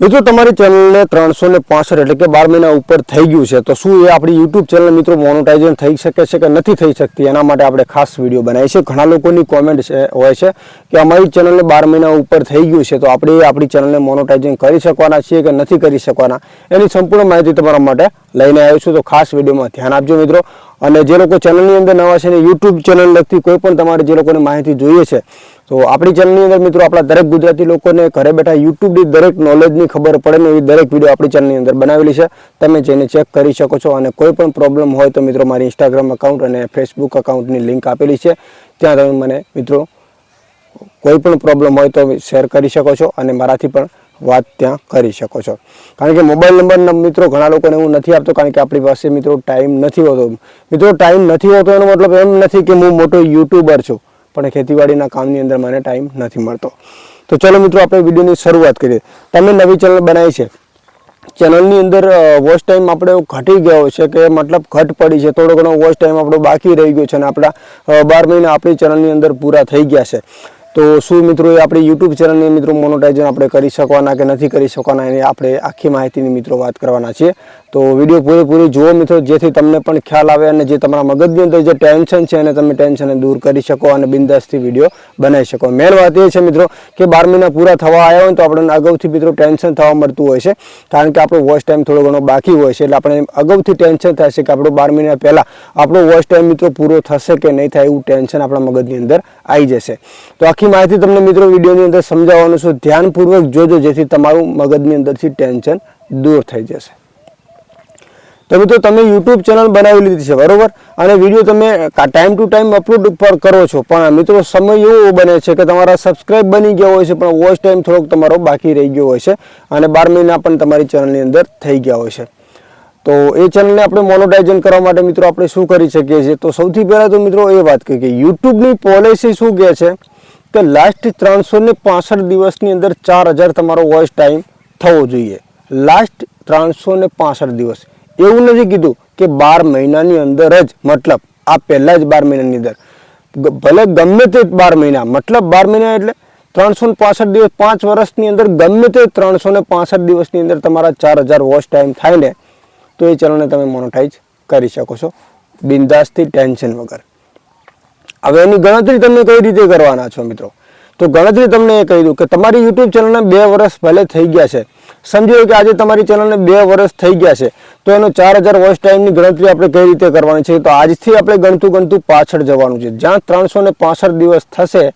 મિત્રો, તમારી ચેનલને ત્રણસો ને પાસઠ એટલે કે બાર મહિના ઉપર થઈ ગયું છે, તો શું એ આપણી યુટ્યુબ ચેનલ મિત્રો મોનોટાઇઝેશન થઈ શકે છે કે નથી થઈ શકતી? એના માટે આપણે ખાસ વીડિયો બનાવી છે ઘણા લોકોની કોમેન્ટ હોય છે કે અમારી ચેનલને બાર મહિના ઉપર થઈ ગયું છે, તો આપણે આપણી ચેનલને મોનોટાઇઝિંગ કરી શકવાના છીએ કે નથી કરી શકવાના? એની સંપૂર્ણ માહિતી તમારા માટે લઈને આવ્યો છું, તો ખાસ વિડીયોમાં ધ્યાન આપજો મિત્રો. અને જે લોકો ચેનલની અંદર નવા છે ને યુટ્યુબ ચેનલ લગતી કોઈ પણ તમારે જે લોકોને માહિતી જોઈએ છે તો આપણી ચેનલની અંદર મિત્રો આપણા દરેક ગુજરાતી લોકોને ઘરે બેઠા યુટ્યુબની દરેક નોલેજની ખબર પડે ને એવી દરેક વીડિયો આપણી ચેનલની અંદર બનાવેલી છે. તમે જઈને ચેક કરી શકો છો અને કોઈ પણ પ્રોબ્લેમ હોય તો મિત્રો મારી ઇન્સ્ટાગ્રામ અકાઉન્ટ અને ફેસબુક અકાઉન્ટની લિંક આપેલી છે. ત્યાં તમે મને મિત્રો કોઈ પણ પ્રોબ્લેમ હોય તો શેર કરી શકો છો અને મારાથી પણ વાત ત્યાં કરી શકો છો. કારણ કે મોબાઈલ નંબર મિત્રો ઘણા લોકોને હું નથી આપતો કારણ કે આપણી પાસે મિત્રો ટાઈમ નથી હોતો. મિત્રો ટાઈમ નથી હોતો એનો મતલબ એમ નથી કે હું મોટો યુટ્યુબર છું. પણ ખેતીવાડીના કામની અંદર મને ટાઈમ નથી મળતો. તો ચલો મિત્રો, આપણે વિડીયોની શરૂઆત કરીએ. તમે નવી ચેનલ બનાવી છે. ચેનલની અંદર વોચ ટાઈમ આપણે ઘટી ગયો છે કે મતલબ ઘટ પડી છે. થોડો ઘણો વોચ ટાઈમ આપણો બાકી રહી ગયો છે અને આપણા બાર મહિના આપણી ચેનલની અંદર પૂરા થઈ ગયા છે. તો શું મિત્રો, એ આપણી યુટ્યુબ ચેનલની મિત્રો મોનોટાઇઝન આપણે કરી શકવાના કે નથી કરી શકવાના, એની આપણે આખી માહિતીની મિત્રો વાત કરવાના છીએ. તો વીડિયો પૂરેપૂરી જુઓ મિત્રો, જેથી તમને પણ ખ્યાલ આવે અને જે તમારા મગજની અંદર જે ટેન્શન છે એને તમે ટેન્શનને દૂર કરી શકો અને બિંદાસથી વીડિયો બનાવી શકો. મેન વાત એ છે મિત્રો કે બાર મહિના પૂરા થવા આવ્યા હોય તો આપણને અગાઉથી મિત્રો ટેન્શન થવા મળતું હોય છે. કારણ કે આપણો વોચ ટાઈમ થોડો ઘણો બાકી હોય છે, એટલે આપણે અગાઉથી ટેન્શન થશે કે આપણો મહિના પહેલાં આપણો વોચ ટાઈમ મિત્રો પૂરો થશે કે નહીં થાય એવું ટેન્શન આપણા મગજની અંદર આવી જશે. તો આખી માહિતી તમને મિત્રો વિડીયોની અંદર સમજાવવાનું છું. ધ્યાનપૂર્વક જોજો, જેથી તમારું મગજની અંદરથી ટેન્શન દૂર થઈ જશે. તો મિત્રો, તમે યુટ્યુબ ચેનલ બનાવી લીધી છે, બરાબર? અને વીડિયો તમે ટાઈમ ટુ ટાઈમ અપલોડ પર કરો છો. પણ મિત્રો, સમય એવો બને છે કે તમારા સબસ્ક્રાઇબ બની ગયા હોય છે, પણ વોચ ટાઈમ થોડોક તમારો બાકી રહી ગયો હોય છે અને બાર મહિના પણ તમારી ચેનલની અંદર થઈ ગયા હોય છે. તો એ ચેનલને આપણે મોનોટાઇઝન કરવા માટે મિત્રો, આપણે શું કરી શકીએ છીએ? તો સૌથી પહેલાં તો મિત્રો, એ વાત કહી કે યુટ્યુબની પોલિસી શું કહે છે? કે લાસ્ટ ત્રણસો ને પાસઠ દિવસની અંદર ચાર હજાર તમારો વોઇસ ટાઈમ થવો જોઈએ. લાસ્ટ ત્રણસો ને પાસઠ દિવસ. એવું નથી કીધું કે બાર મહિનાની અંદર જ, મતલબ આ પહેલા જ બાર મહિનાની અંદર. ભલે ગમે તે બાર મહિના, મતલબ બાર મહિના એટલે ત્રણસો ને પાસઠ દિવસ, પાંચ વર્ષની અંદર ગમે તે ત્રણસો ને પાસઠ દિવસની અંદર તમારા ચાર હજાર વોચ ટાઈમ થાય ને, તો એ ચેનલને તમે મોનોટાઈઝ કરી શકો છો. બિંદાસથી ટેન્શન વગર. હવે એની ગણતરી તમે કઈ રીતે કરવાના છો મિત્રો? તો ગણતરી તમને એ કહી દઉં કે તમારી યુટ્યુબ ચેનલને બે વર્ષ ભલે થઈ ગયા છે સમજો કે આજે તમારી ચેનલને બે વર્ષ થઈ ગયા છે, તો એનો ચાર હજાર વોચ ટાઈમની ગણતરી આપણે કઈ રીતે કરવાની છે? તો આજથી આપણે ગણતું ગણતું પાછળ જવાનું છે. જ્યાં ત્રણસો ને દિવસ થશે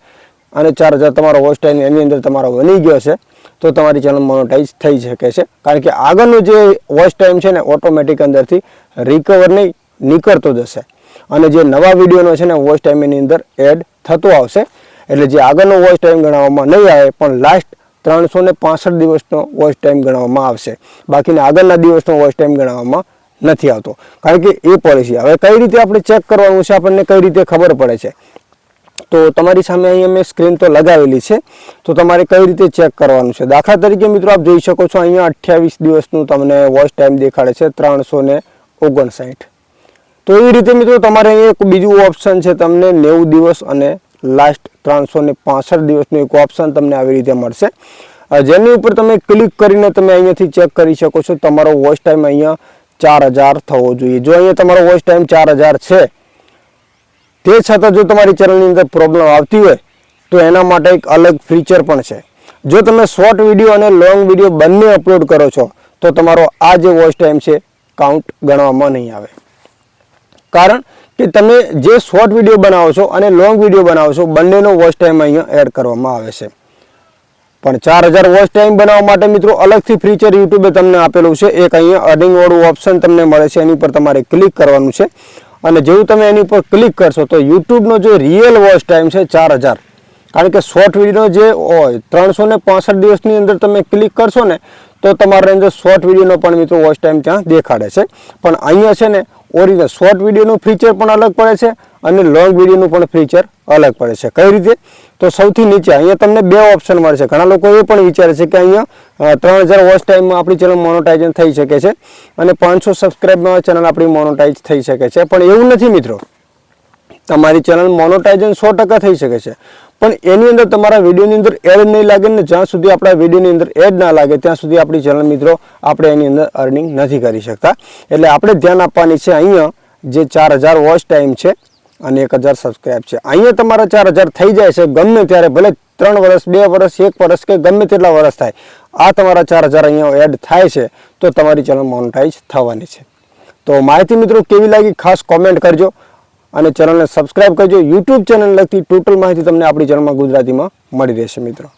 અને ચાર હજાર તમારો વોચ ટાઈમ એની અંદર તમારો બની ગયો છે, તો તમારી ચેનલ મોનોટાઈઝ થઈ શકે છે. કારણ કે આગળનો જે વોચ ટાઈમ છે ને ઓટોમેટિક અંદરથી રિકવર નહીં, નીકળતો જશે અને જે નવા વિડીયોનો છે ને વોચ ટાઈમ એની અંદર એડ થતો આવશે. એટલે જે આગળનો વોચ ટાઈમ ગણાવવામાં નહીં આવે, પણ લાસ્ટ ત્રણસો ને પાસઠ દિવસનો વોચ ટાઈમ ગણવામાં આવશે. બાકીના આગળના દિવસનો વોચ ટાઈમ ગણવામાં નથી આવતો. કારણ કે એ પોલિસી. હવે કઈ રીતે આપણે ચેક કરવાનું છે આપણને કઈ રીતે ખબર પડે છે? તો તમારી સામે અહીંયા મેં સ્ક્રીન તો લગાવેલી છે. તો તમારે કઈ રીતે ચેક કરવાનું છે? દાખલા તરીકે મિત્રો આપ જોઈ શકો છો અહીંયા અઠ્યાવીસ દિવસનું તમને વોચ ટાઈમ દેખાડે છે ત્રણસો ને ઓગણસાઠ. તો એવી રીતે મિત્રો તમારે અહીંયા એક બીજું ઓપ્શન છે તમને નેવું દિવસ અને લાસ્ટ ત્રણસો ને પાસઠ દિવસનું એક ઓપ્શન તમને આવી રીતે મળશે. જેની ઉપર તમે ક્લિક કરીને તમે અહીંયાથી ચેક કરી શકો છો. તમારો વોઇસ ટાઈમ અહીંયા ચાર હજાર થવો જોઈએ. જો અહીંયા તમારો વોઇસ ટાઈમ ચાર હજાર છે, તે છતાં જો તમારી ચેનલની અંદર પ્રોબ્લેમ આવતી હોય, તો એના માટે એક અલગ ફીચર પણ છે. જો તમે શોર્ટ વીડિયો અને લોંગ વીડિયો બંને અપલોડ કરો છો, તો તમારો આ જે વોઇસ ટાઈમ છે કાઉન્ટ ગણવામાં નહીં આવે. કારણ કે તમે જે શોર્ટ વીડિયો બનાવો છો અને લોંગ વીડિયો બનાવો છો, બંનેનો વોચ ટાઈમ અહીંયા એડ કરવામાં આવે છે. પણ ચાર હજાર વોચ ટાઈમ બનાવવા માટે મિત્રો અલગથી ફીચર યુટ્યુબે તમને આપેલું છે. એક અહીંયા અર્નિંગ વાળું ઓપ્શન તમને મળે છે, એની પર તમારે ક્લિક કરવાનું છે. અને જેવું તમે એની પર ક્લિક કરશો તો યુટ્યુબનો જે રિયલ વોચ ટાઈમ છે ચાર હજાર. કારણ કે શોર્ટ વિડીયોનો જે હોય, ત્રણસો ને પાંસઠ દિવસની અંદર તમે ક્લિક કરશો ને, તો તમારે અંદર શોર્ટ વિડીયોનો પણ મિત્રો વોચ ટાઈમ ત્યાં દેખાડે છે. પણ અહીંયા છે ને ઓરિજિનલ શોર્ટ વિડીયોનું ફીચર પણ અલગ પડે છે અને લોંગ વિડીયોનું પણ ફીચર અલગ પડે છે. કઈ રીતે? તો સૌથી નીચે અહીંયા તમને બે ઓપ્શન મળે છે ઘણા લોકો એ પણ વિચારે છે કે અહીંયા ત્રણ હજાર વોચ ટાઈમમાં આપણી ચેનલ મોનોટાઇઝન થઈ શકે છે અને પાંચસો સબસ્ક્રાઈબમાં ચેનલ આપણી મોનોટાઇઝ થઈ શકે છે. પણ એવું નથી મિત્રો. તમારી ચેનલ મોનોટાઇઝન સો ટકા થઈ શકે છે. પણ એની અંદર તમારા વિડીયોની અંદર એડ નહીં લાગે ને જ્યાં સુધી આપણા વિડીયોની અંદર એડ ના લાગે, ત્યાં સુધી આપણી ચેનલ મિત્રો આપણે એની અંદર અર્નિંગ નથી કરી શકતા. એટલે આપણે ધ્યાન આપવાની છે અહીંયા જે ચાર હજાર વોચ ટાઈમ છે અને એક હજાર સબસ્ક્રાઈબ છે. અહીંયા તમારા ચાર હજાર થઈ જાય છે ગમે ત્યારે, ભલે ત્રણ વર્ષ બે વર્ષ એક વર્ષ કે ગમે તેટલા વર્ષ થાય, આ તમારા ચાર હજાર અહીંયા એડ થાય છે તો તમારી ચેનલ મોનોટાઈઝ થવાની છે. તો માહિતી મિત્રો કેવી લાગી ખાસ કોમેન્ટ કરજો. અને ચેનલને સબસ્ક્રાઇબ કરજો. યુટ્યુબ ચેનલ લગતી ટોટલ માહિતી તમને આપણી ચેનલમાં ગુજરાતીમાં મળી રહેશે, મિત્રો.